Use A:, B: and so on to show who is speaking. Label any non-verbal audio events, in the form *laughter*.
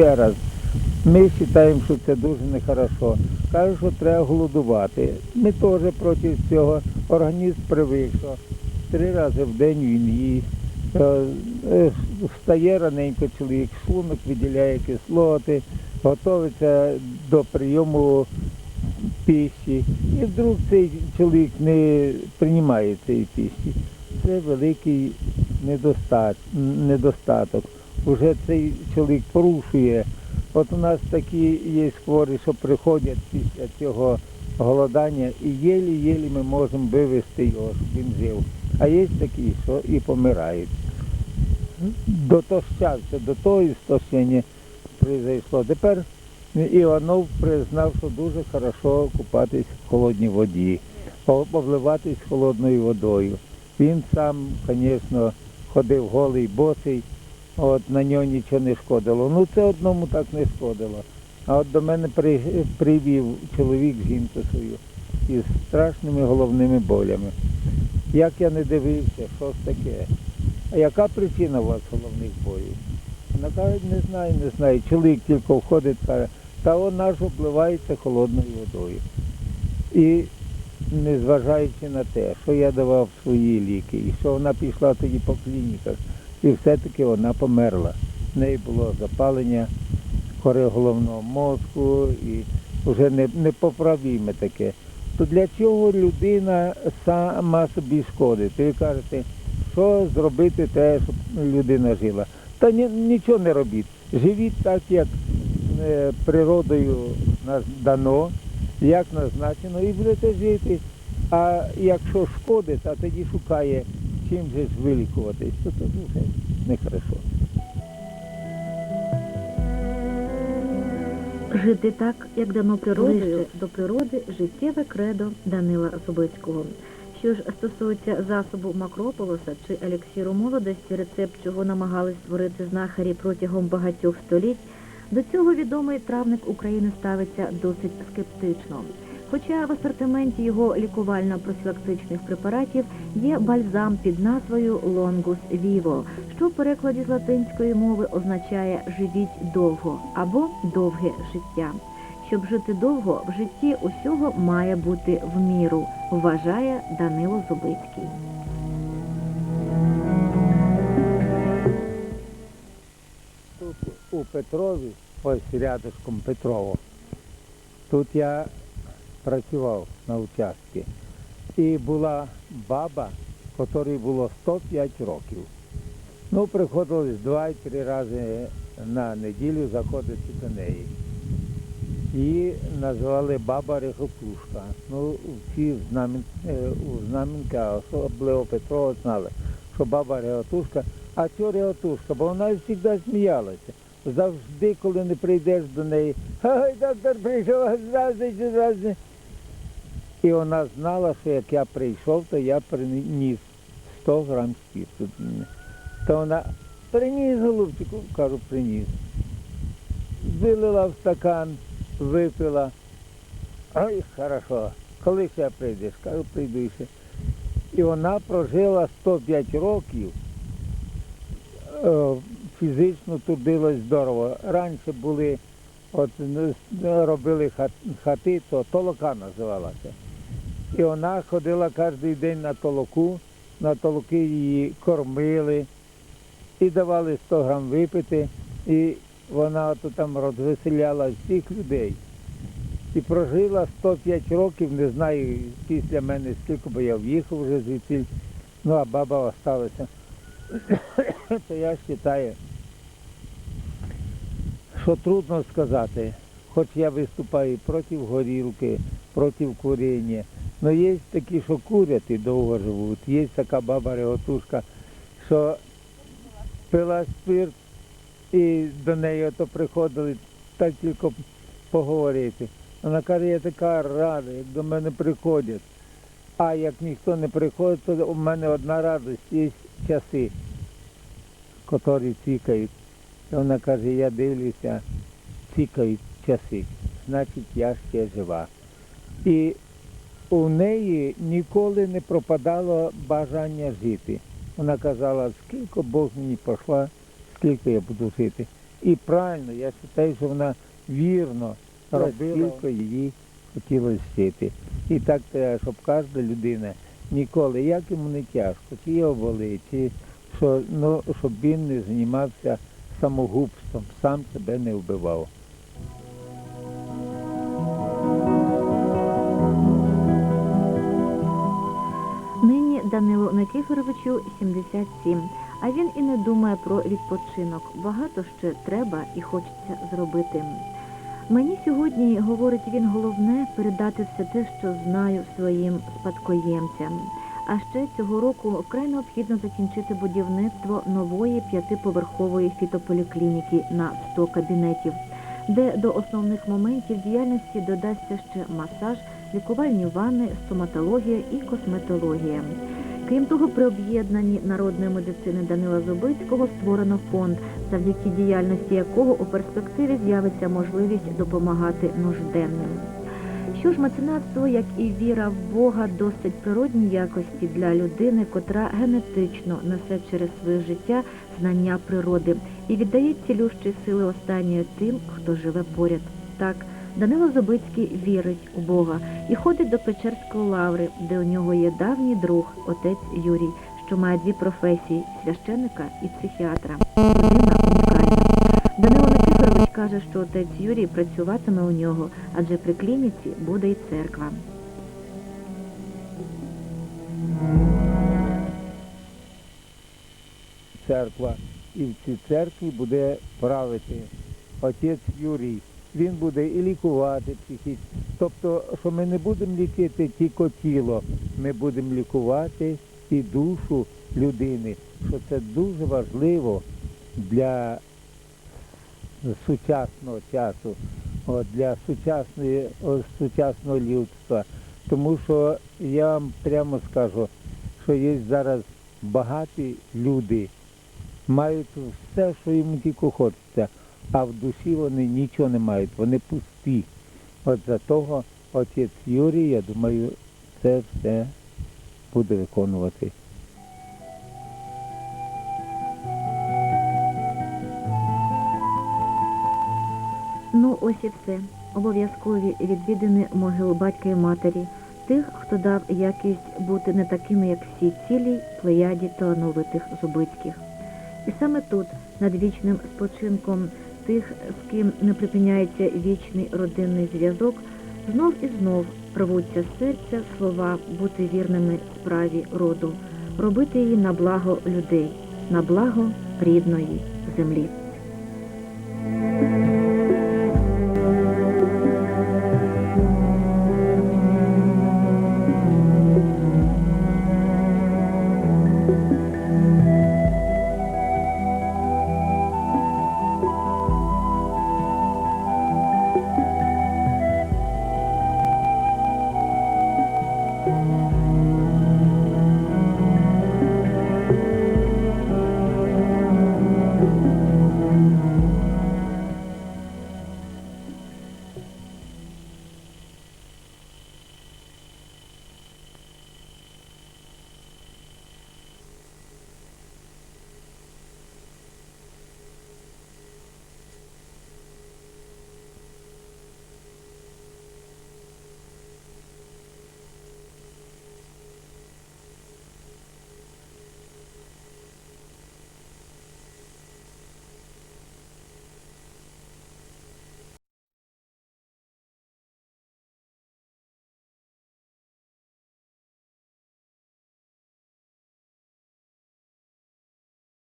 A: Ще раз, ми вважаємо, що це дуже нехорошо. Кажуть, що треба голодувати. Ми теж проти цього. Організм привик, що три рази в день він їсть. Е, е, Встає раненько чоловік, шлунок виділяє кислоти, готується до прийому пищі. І вдруг цей чоловік не приймає цієї пищі. Це великий недостаток. Уже цей чоловік порушує. От у нас такі є хворі, що приходять після цього голодання і єлі-єлі ми можемо вивезти його, щоб він жив. А є такі, що і помирають. Дотощався, до того істощення прийшло. Тепер Іванов признав, що дуже хорошо купатись в холодній воді, обливатись холодною водою. Він сам, звісно, ходив голий, босий, от на нього нічого не шкодило. Ну це одному так не шкодило. А от до мене при, привів чоловік жінку свою із страшними головними болями. Як я не дивився, що ж таке? А яка причина у вас головних болів? Вона каже, не знаю, не знаю. Чоловік тільки входить, каже, та вона ж обливається холодною водою. І незважаючи на те, що я давав свої ліки, і що вона пішла тоді по клініках, і все-таки вона померла. В неї було запалення кори головного мозку і вже непоправіме таке. То для чого людина сама собі шкодить? Ви кажете, що зробити те, щоб людина жила? Та ні, нічого не робіть. Живіть так, як е, природою дано, як назначено, і будете жити. А якщо шкодить, а тоді шукає, чим же ж вилікуватись, то це вже нехорошо.
B: Жити так, як дано природою, до природи життєве кредо Данила Собицького. Що ж стосується засобу макрополоса чи еліксіру молодості, рецепт чого намагались створити знахарі протягом багатьох століть, до цього відомий травник України ставиться досить скептично. Хоча в асортименті його лікувально-профілактичних препаратів є бальзам під назвою Longus Vivo, що в перекладі з латинської мови означає живіть довго або довге життя. Щоб жити довго, в житті усього має бути в міру, вважає Данило Зубицький.
A: Тут у Петрові, ось рядышком Петрово, тут я працював на участку. І була баба, якій було 105 років. Ну, приходилось два-три рази на неділю заходити до неї. Її називали баба Рехопушка. Ну, всі е, у Знам'янка, а особливо Петрова знали, що баба Реготушка, а чого Реготушка, бо вона завжди сміялася. Завжди, коли не прийдеш до неї, ай, доктор прийшов, здравствуйте, здравствуйте. І вона знала, що як я прийшов, то я приніс 100 грам спірту. То вона приніс голубчику, кажу, приніс. Вилила в стакан, випила. Ой, хорошо. Коли ще прийдеш? Кажу, прийду ще. І вона прожила 105 років. Е, Фізично трудилась здорово. Раніше були, от ну, робили хати, то толока називалася. І вона ходила кожен день на толоку, на толоки її кормили і давали 100 грам випити. І вона от там розвеселяла всіх людей. І прожила 105 років, не знаю після мене скільки, бо я в'їхав вже звідси, ну а баба осталася. *coughs* То я вважаю, що трудно сказати, хоч я виступаю проти горілки, проти куріння. Але є такі, що курять і довго живуть. Є така баба Реготушка, що пила спирт і до неї ото приходили так тільки поговорити. Вона каже, я така рада, як до мене приходять. А як ніхто не приходить, то у мене одна радість, є часи, котрі цікають. Вона каже, я дивлюся, цікають часи, значить я ще жива. І у неї ніколи не пропадало бажання жити. Вона казала, скільки Бог мені пошла, скільки я буду жити. І правильно, я вважаю, що вона вірно робила, тільки її хотілося вчити. І так треба, щоб кожна людина ніколи, як йому не тяжко, чи його болить, чи що, ну, щоб він не займався самогубством, сам себе не вбивав.
B: Данилу Никифоровичу 77, а він і не думає про відпочинок. Багато ще треба і хочеться зробити. Мені сьогодні, говорить він, головне передати все те, що знаю своїм спадкоємцям. А ще цього року вкрай необхідно закінчити будівництво нової п'ятиповерхової фітополіклініки на 100 кабінетів, де до основних моментів діяльності додасться ще масаж, лікувальні ванни, стоматологія і косметологія. Крім того, при об'єднанні народної медицини Данила Зубицького створено фонд, завдяки діяльності якого у перспективі з'явиться можливість допомагати нужденним. Що ж, меценатство, як і віра в Бога, досить природні якості для людини, котра генетично несе через своє життя знання природи і віддає цілющі сили останньої тим, хто живе поряд. Так, Данило Зубицький вірить у Бога і ходить до Печерської лаври, де у нього є давній друг, отець Юрій, що має дві професії священника і психіатра. Данило Никифорович каже, що отець Юрій працюватиме у нього, адже при клініці буде і церква.
A: церква, і в цій церкві буде правити отець Юрій. Він буде і лікувати психічно. Тобто, що ми не будемо лікувати тільки тіло, ми будемо лікувати і душу людини, що це дуже важливо для сучасного часу, для сучасної, сучасного людства. Тому що я вам прямо скажу, що є зараз багаті люди, мають все, що їм тільки хочеться, а в душі вони нічого не мають, вони пусті. От за того отець Юрій, я думаю, це все буде виконувати.
B: Ну, ось і все. Обов'язкові відвідини могил батька і матері, тих, хто дав якість бути не такими, як всі цілій плеяді талановитих зубицьких. І саме тут, над вічним спочинком тих, з ким не припиняється вічний родинний зв'язок, знов і знов рвуться серця слова бути вірними справі роду, робити її на благо людей, на благо рідної землі.